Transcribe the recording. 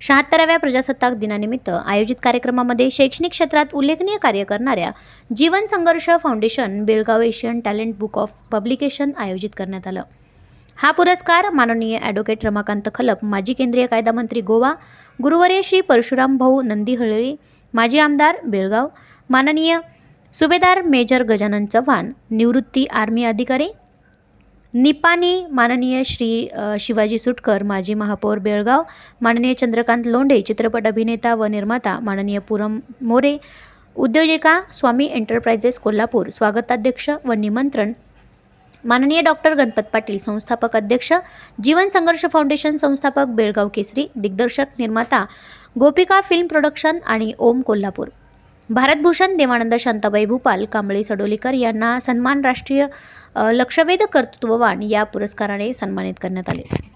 शहात्तराव्या प्रजासत्ताक दिनानिमित्त आयोजित कार्यक्रमामध्ये शैक्षणिक क्षेत्रात उल्लेखनीय कार्य करणाऱ्या जीवन संघर्ष foundation Belgaum Asian talent book of publication आयोजित करण्यात आलं. हा पुरस्कार माननीय ॲडव्होकेट रमाकांत खलप माजी केंद्रीय कायदा मंत्री गोवा गुरुवर्य श्री परशुराम भाऊ नंदीहळळी माजी आमदार बेळगाव माननीय सुभेदार मेजर गजानन चव्हाण निवृत्ती आर्मी अधिकारी निपाणी माननीय श्री शिवाजी सुटकर माजी महापौर बेळगाव माननीय चंद्रकांत लोंढे चित्रपट अभिनेता व निर्माता माननीय पुरम मोरे उद्योजिका स्वामी एंटरप्राइजेस कोल्हापूर स्वागताध्यक्ष व निमंत्रण माननीय डॉक्टर गणपत पाटील संस्थापक अध्यक्ष जीवन संघर्ष फाउंडेशन संस्थापक बेळगाव केसरी दिग्दर्शक निर्माता गोपिका फिल्म प्रोडक्शन आणि ओम कोल्हापूर। भारतभूषण देवानंद शांताबाई भूपाल कांबळे सडोलीकर यांना सन्मान राष्ट्रीय लक्षवेध कर्तृत्ववान या पुरस्काराने सन्मानित करण्यात आले.